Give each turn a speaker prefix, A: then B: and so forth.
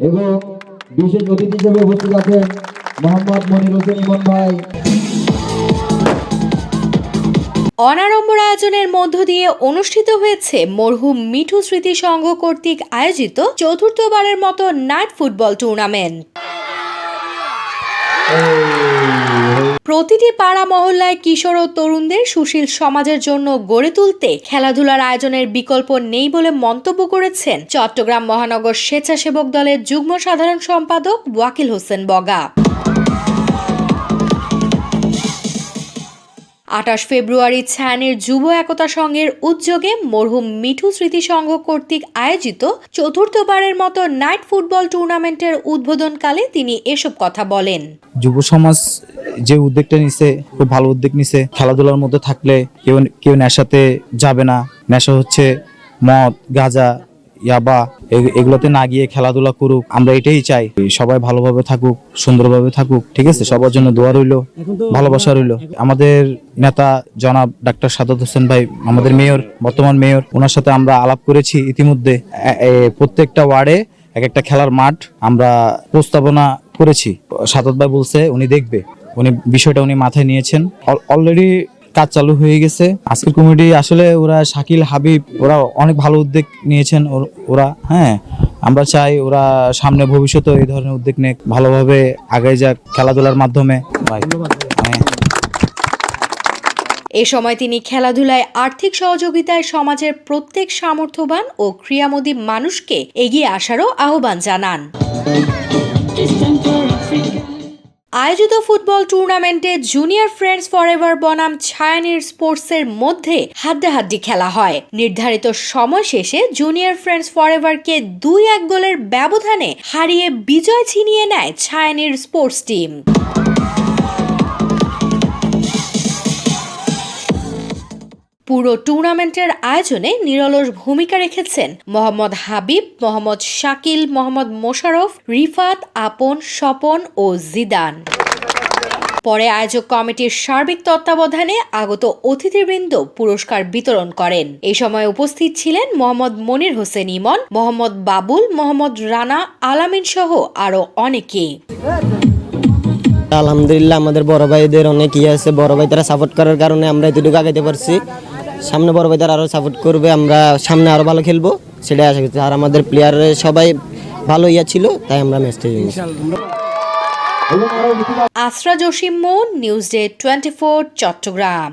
A: এবং বিশেষ অতিথি হিসেবে উপস্থিত আছেন মোহাম্মদ মনির হোসেন ইমন ভাই।
B: অনাড়ম্বর আয়োজনের মধ্য দিয়ে অনুষ্ঠিত হয়েছে মরহুম মিঠু স্মৃতি সংঘ কর্তৃক আয়োজিত চতুর্থবারের মতো নাইট ফুটবল টুর্নামেন্ট। প্রতিটি পাড়া মহল্লায় কিশোর ও তরুণদের সুশীল সমাজের জন্য গড়ে তুলতে খেলাধুলার আয়োজনের বিকল্প নেই বলে মন্তব্য করেছেন চট্টগ্রাম মহানগর স্বেচ্ছাসেবক দলের যুগ্ম সাধারণ সম্পাদক ওয়াকিল হোসেন বগা। আঠাশ ফেব্রুয়ারি ছায়ানের যুব একতা সংঘের উদ্যোগে মরহুম মিঠু স্মৃতি সংঘ কর্তৃক আয়োজিত চতুর্থবারের মতো নাইট ফুটবল টুর্নামেন্টের উদ্বোধনকালে তিনি এসব কথা বলেন।
C: যুব সমাজ যে উদ্যোগটা নিছে, খুব ভালো উদ্যোগ নিছে। খেলাধুলার মধ্যে থাকলে কেউ কেউ নেশাতে যাবে না। নেশা হচ্ছে মদ, গাঁজা ইয়াবা এগুলোতে না গিয়ে খেলাধুলা করুক আমরা এটাই চাই। সবাই ভালোভাবে থাকুক সুন্দরভাবে থাকুক ঠিক আছে? সবার জন্য দোয়া রইল ভালোবাসা রইল। আমাদের নেতা জনাব ডাক্তার সাদাত হোসেন ভাই আমাদের মেয়র বর্তমান মেয়র ওনার সাথে আমরা আলাপ করেছি ইতিমধ্যে। প্রত্যেকটা ওয়ার্ডে এক একটা খেলার মাঠ আমরা প্রস্তাবনা করেছি। সাদাত ভাই বলছে উনি দেখবে। উনি বিষয়টা উনি মাথায় নিয়েছেন। অলরেডি কাজ চালু হয়ে গেছে। আজকের কমিটি আসলে ওরা শাকিল, হাবিব, ওরা অনেক ভালো উদ্যোগ নিয়েছেন ওর- হ্যাঁ। আমরা চাই ওরা সামনে ভবিষ্যতে এই ধরনের উদ্যোগ নিয়ে ভালোভাবে আগায় যাক খেলাধুলার মাধ্যমে। হ্যাঁ।
B: এ সময় তিনি খেলাধুলায় আর্থিক সহযোগিতায় সমাজের প্রত্যেক সামর্থ্যবান ও ক্রিয়ামোদী মানুষকে এগিয়ে আসারও আহ্বান জানান। আয়োজিত ফুটবল টুর্নামেন্টে জুনিয়র ফ্রেন্ডস ফরএভার বনাম ছায়ানির স্পোর্টসের মধ্যে হাড্ডাহাড্ডি খেলা হয়। নির্ধারিত সময় শেষে জুনিয়র ফ্রেন্ডস ফরএভারকে দুই এক গোলের ব্যবধানে হারিয়ে বিজয় ছিনিয়ে নেয় ছায়ানির স্পোর্টস টিম। পুরো টুর্নামেন্টের আয়োজনে নিরলস ভূমিকা রেখেছেন মোহাম্মদ হাবিব, মোহাম্মদ শাকিল, মোহাম্মদ মোশারফ রিফাত, আপন, স্বপন ও জিদান। পরে আয়োজক কমিটির সার্বিক তত্ত্বাবধানে আগত অতিথিবৃন্দ পুরস্কার বিতরণ করেন। এই সময় উপস্থিত ছিলেন মোহাম্মদ মনির হোসেন ইমন, মোহাম্মদ বাবুল, মোহাম্মদ রানা আলামিন সহ আরও অনেকে।
D: আলহামদুলিল্লাহ, আমাদের বড় ভাইদের অনেক ইয়ে আছে। বড় ভাই তারা সাপোর্ট করার কারণে আমরা এতটুকু আগাইতে পারছি। সামনে বড় ভাইদের আরও সাপোর্ট করবে আমরা সামনে আরও ভালো খেলব সেটাই আশা করছি। আর আমাদের প্লেয়ারের সবাই ভালো ইয়া ছিল তাই আমরা ম্যাচটা জিতেছি।
B: আসরা জসিম মোন নিউজ ডে টোয়েন্টি চট্টগ্রাম।